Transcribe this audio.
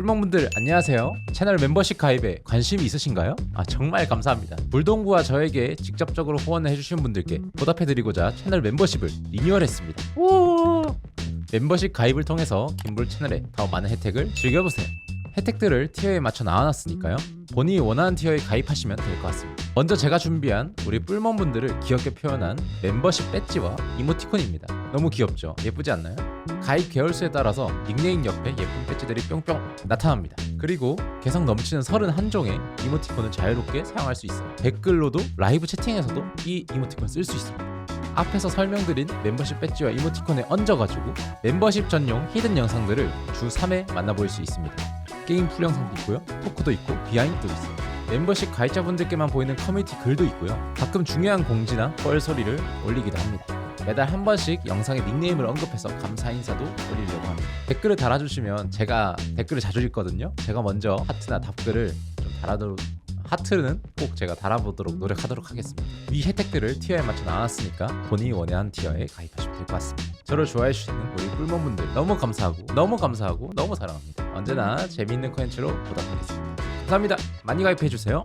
뿔멍분들 안녕하세요. 채널 멤버십 가입에 관심이 있으신가요? 아 정말 감사합니다. 불동부와 저에게 직접적으로 후원을 해주신 분들께 보답해드리고자 채널 멤버십을 리뉴얼했습니다. 오! 멤버십 가입을 통해서 김불 채널에 더 많은 혜택을 즐겨보세요. 혜택들을 티어에 맞춰 나와놨으니까요. 본인이 원하는 티어에 가입하시면 될 것 같습니다. 먼저 제가 준비한 우리 뿔몬분들을 귀엽게 표현한 멤버십 배지와 이모티콘입니다. 너무 귀엽죠? 예쁘지 않나요? 가입 계열수에 따라서 닉네임 옆에 예쁜 배지들이 뿅뿅 나타납니다. 그리고 개성 넘치는 31종의 이모티콘을 자유롭게 사용할 수 있어요. 댓글로도 라이브 채팅에서도 이 이모티콘 쓸 수 있습니다. 앞에서 설명드린 멤버십 배지와 이모티콘에 얹어가지고 멤버십 전용 히든 영상들을 주 3회 만나볼 수 있습니다. 게임 풀 영상도 있고요, 토크도 있고 비하인드도 있어요. 멤버십 가입자분들께만 보이는 커뮤니티 글도 있고요. 가끔 중요한 공지나 뻘 소리를 올리기도 합니다. 매달 한 번씩 영상에 닉네임을 언급해서 감사 인사도 올리려고 합니다. 댓글을 달아주시면 제가 댓글을 자주 읽거든요. 제가 먼저 하트나 답글을 좀 달아도 하트는 꼭 제가 달아보도록 노력하도록 하겠습니다. 이 혜택들을 티어에 맞춰 나왔으니까 본인이 원하는 티어에 가입하시면 될 것 같습니다. 저를 좋아해 주시는 우리 꿀몬분들 너무 감사하고 너무 감사하고 너무 사랑합니다. 언제나 재미있는 컨텐츠로 보답하겠습니다. 감사합니다. 많이 가입해 주세요.